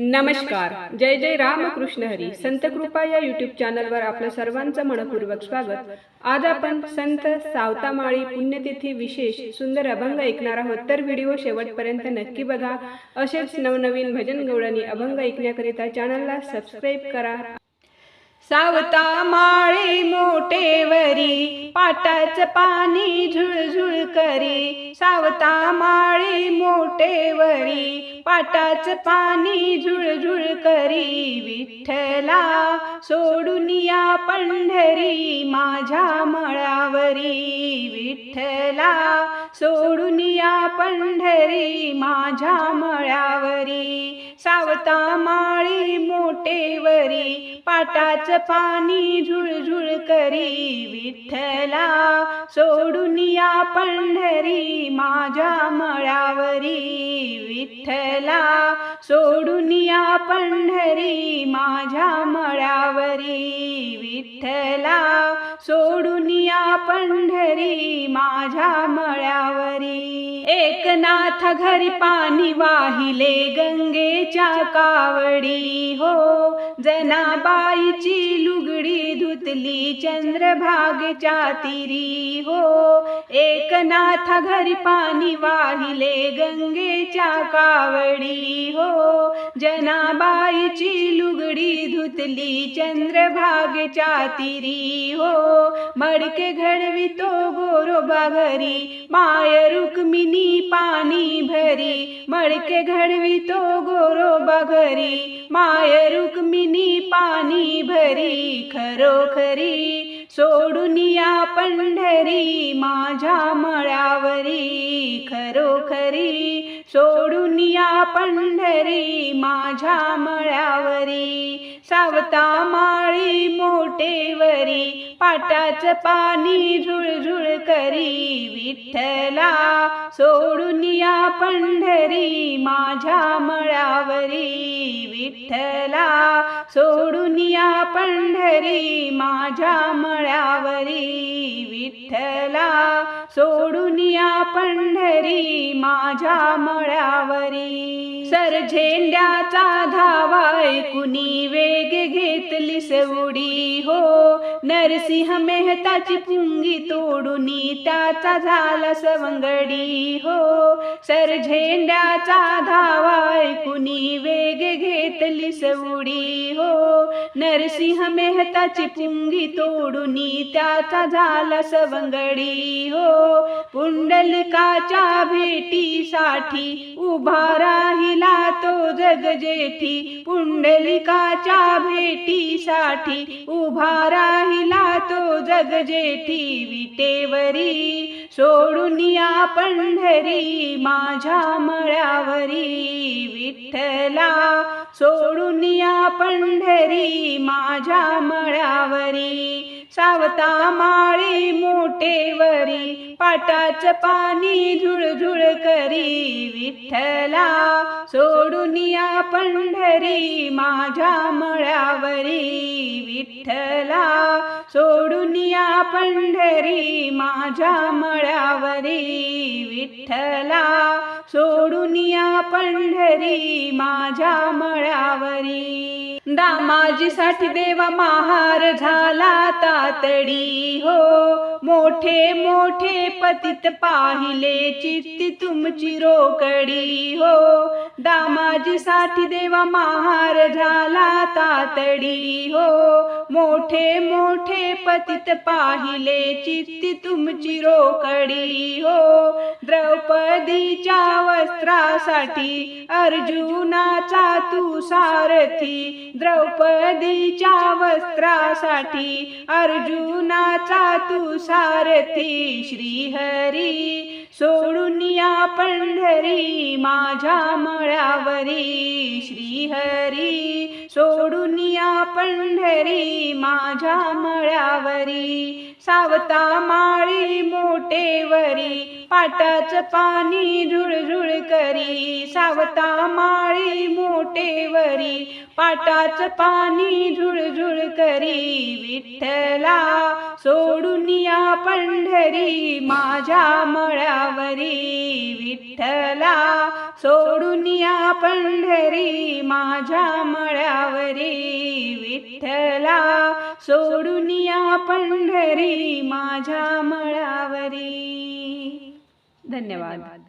नमस्कार. जय जय रामकृष्ण हरी. संत कृपा या युट्यूब चॅनलवर आपलं सर्वांचं मनपूर्वक स्वागत. आज आपण संत सावतामाळी पुण्यतिथी विशेष सुंदर अभंग ऐकणार आहोत. तर व्हिडिओ शेवटपर्यंत नक्की बघा. असेच नवनवीन भजन गवळणी अभंग ऐकण्याकरिता चॅनलला सबस्क्राईब करा. सावता माळी मोठेवरी पाटाच पाणी झुळझुळ करी. सावता माळी मोठेवरी पाटाच पाणी झुळझुळ करी विठ्ठला. सोडून या पंढरी माझ्या मळावरी विठ्ठला. सोडून या पंढरी माझ्या मळावरी. सावता माळी मोटेवरी पाटाच पाणी झुळझुळ करी विठ्ठला. सोडून या पंढरी माझ्या मळावरी विठ्ठला सोडून या पंढरी माझ्या मळावरी विठ्ठला सोडून या पंढरी माझ्या मळ्यावरी. एकनाथ घरी पाणी वाहिले गंगेच्या कावडी. हो जनाबाईची लुगडी धुतली चंद्रभागेच्या तिरी. हो एकनाथ घरी पाणी वाहिले गंगेच्या कावडी. हो जनाबाईची लुगडी धुतली चंद्रभागेच्या तिरी. हो मडके घडवितो गोरोबा घरी माय रुक्मिणी पाणी भरी. मडके घडवितो गोरोबा घरी माय रुक्मिणी पाणी भरी. खरोखरी सोडून या पंढरी माझ्या मळावरी खरोखरी सोडून या पंढरी माझ्या मळ्यावरी सावता माळी मोठेवरी पाटाच पाणी झुळझुळ करी विठ्ठला. सोडून या पंढरी माझ्या मळावरी विठ्ठला. सोडून या पंढरी माझ्या मळ्यावरी विठ्ठला. सोडून या पंढरी माझ्या मळावरी सरझेंड्याचा धावा ऐकुनी वेग घेतली सवडी हो. नरसिंह मेहताची पुंगी तोडुनी त्याचा झाला सवंगडी हो. सर झेंड्याचा धावा ऐकुनी वेग घेतली सवडी हो. नरसिंह मेहताची पुंगी तोडुनी त्याचा झाला सवंगडी हो. पुंडलिकाच्या भेटीसाठी उभा राहिला तो जगजेठी पुंडलिकाच्या भेटीसाठी. उभा राहिला तो जगजेठी विटेवरी सोडून या पंढरी माझ्या मळावरी विठ्ठला सोडून या पंढरी माझ्या मळावरी सावता माळी मोठेवरी पाटाच पाणी झुळझुळ करी विठ्ठला सोडून या पंढरी माझ्या मळावरी विठ्ठला सोडून या पंढरी माझ्या मळावरी विठ्ठला सोडून या पंढरी माझ्या मळावरी दामाजीसाठी देवा महार झाला तातडी. हो मोठे मोठे पतित पाहिले चित्ती तुमची रोकडी. हो दामाजीसाठी देवा महार झाला तातडी. हो मोठे मोठे पतित पाहिले चित्ती तुमची रोकडी. हो द्रौपदीच्या वस्त्रासाठी अर्जुनाचा तू सारथी द्रौपदीच्या वस्त्रासाठी अर्जुनाचा तू सारथी श्रीहरी सोडून पंढरी माझ्या मळावरी श्रीहरी सोडून या पंढरी माझ्या मळ्यावरी. सावता माळी मोठेवरी पाटाचं पाणी झुळझुळ करी. सावता माळी मोठ पाटाच पाणी झुळझुळ करी विठ्ठला सोडून या पंढरी माझ्या मळावरी विठ्ठला सोडून या पंढरी माझ्या मळावरी विठ्ठला सोडून या पंढरी माझ्या मळावरी. धन्यवाद.